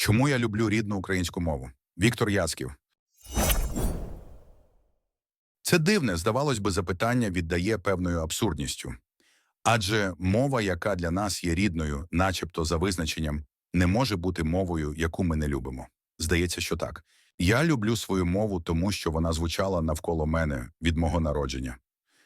Чому я люблю рідну українську мову? Віктор Яцьків. Це дивне, здавалось би, запитання віддає певною абсурдністю. Адже мова, яка для нас є рідною, начебто за визначенням, не може бути мовою, яку ми не любимо. Здається, що так. Я люблю свою мову, тому що вона звучала навколо мене від мого народження.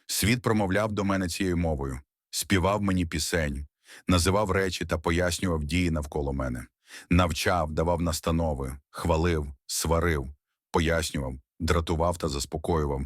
Світ промовляв до мене цією мовою, співав мені пісень, називав речі та пояснював дії навколо мене, навчав, давав настанови, хвалив, сварив, пояснював, дратував та заспокоював,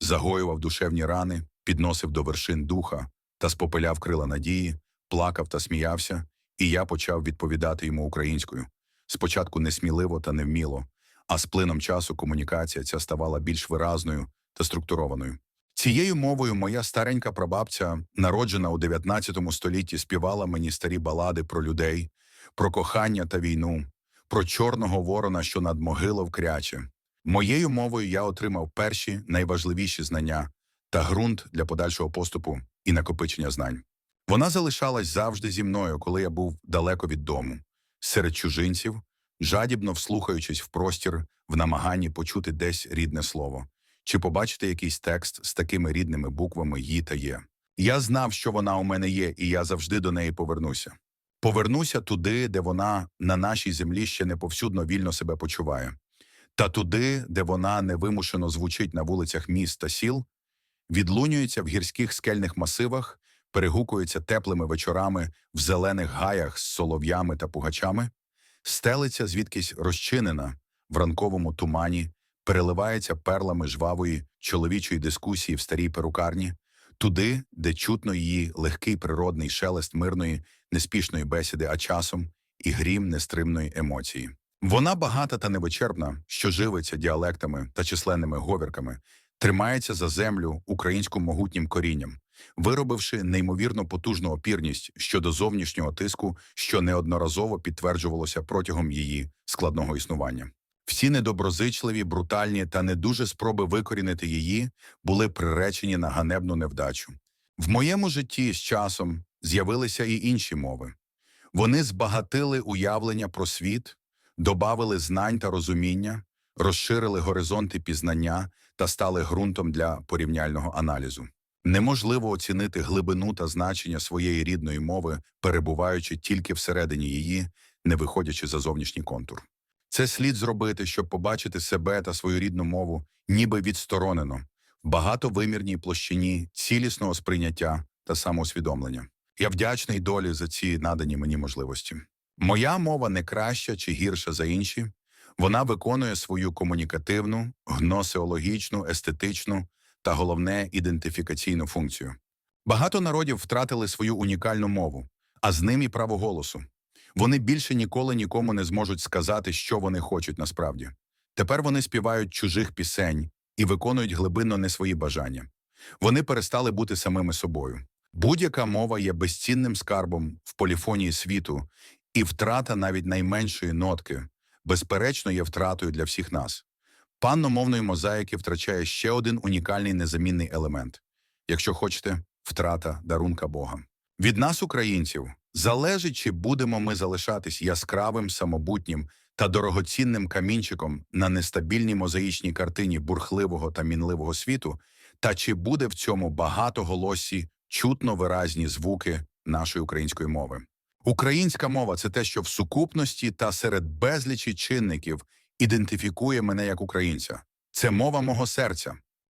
загоював душевні рани, підносив до вершин духа та спопиляв крила надії, плакав та сміявся, і я почав відповідати йому українською. Спочатку несміливо та невміло, а з плином часу комунікація ця ставала більш виразною та структурованою. Цією мовою моя старенька прабабця, народжена у 19 столітті, співала мені старі балади про людей, про кохання та війну, про чорного ворона, що над могилою кряче. Моєю мовою я отримав перші найважливіші знання та ґрунт для подальшого поступу і накопичення знань. Вона залишалась завжди зі мною, коли я був далеко від дому, серед чужинців, жадібно вслухаючись в простір в намаганні почути десь рідне слово чи побачити якийсь текст з такими рідними буквами «Ї» та «Є». Я знав, що вона у мене є, і я завжди до неї повернуся. Повернуся туди, де вона на нашій землі ще не повсюдно вільно себе почуває, та туди, де вона невимушено звучить на вулицях міст та сіл, відлунюється в гірських скельних масивах, перегукується теплими вечорами в зелених гаях з солов'ями та пугачами, стелиться звідкись розчинена в ранковому тумані, переливається перлами жвавої чоловічої дискусії в старій перукарні, туди, де чутно її легкий природний шелест мирної, неспішної бесіди, а часом і грім нестримної емоції. Вона багата та невичерпна, що живиться діалектами та численними говірками, тримається за землю українським могутнім корінням, виробивши неймовірно потужну опірність щодо зовнішнього тиску, що неодноразово підтверджувалося протягом її складного існування. Всі недоброзичливі, брутальні та не дуже спроби викорінити її були приречені на ганебну невдачу. В моєму житті з часом з'явилися і інші мови. Вони збагатили уявлення про світ, добавили знань та розуміння, розширили горизонти пізнання та стали ґрунтом для порівняльного аналізу. Неможливо оцінити глибину та значення своєї рідної мови, перебуваючи тільки всередині її, не виходячи за зовнішній контур. Це слід зробити, щоб побачити себе та свою рідну мову, ніби відсторонено, в багатовимірній площині цілісного сприйняття та самоусвідомлення. Я вдячний долі за ці надані мені можливості. Моя мова не краща чи гірша за інші. Вона виконує свою комунікативну, гносеологічну, естетичну та головне ідентифікаційну функцію. Багато народів втратили свою унікальну мову, а з ним і право голосу. Вони більше ніколи нікому не зможуть сказати, що вони хочуть насправді. Тепер вони співають чужих пісень і виконують глибинно не свої бажання. Вони перестали бути самими собою. Будь-яка мова є безцінним скарбом в поліфонії світу, і втрата навіть найменшої нотки, безперечно, є втратою для всіх нас. Панно мовної мозаїки втрачає ще один унікальний незамінний елемент якщо хочете, втрата дарунка Бога. Від нас, українців, залежить, чи будемо ми залишатись яскравим, самобутнім та дорогоцінним камінчиком на нестабільній мозаїчній картині бурхливого та мінливого світу, та чи буде в цьому багатоголосі чутно виразні звуки нашої української мови. Українська мова це те, що в сукупності та серед безлічі чинників ідентифікує мене як українця. Це мова мого серця,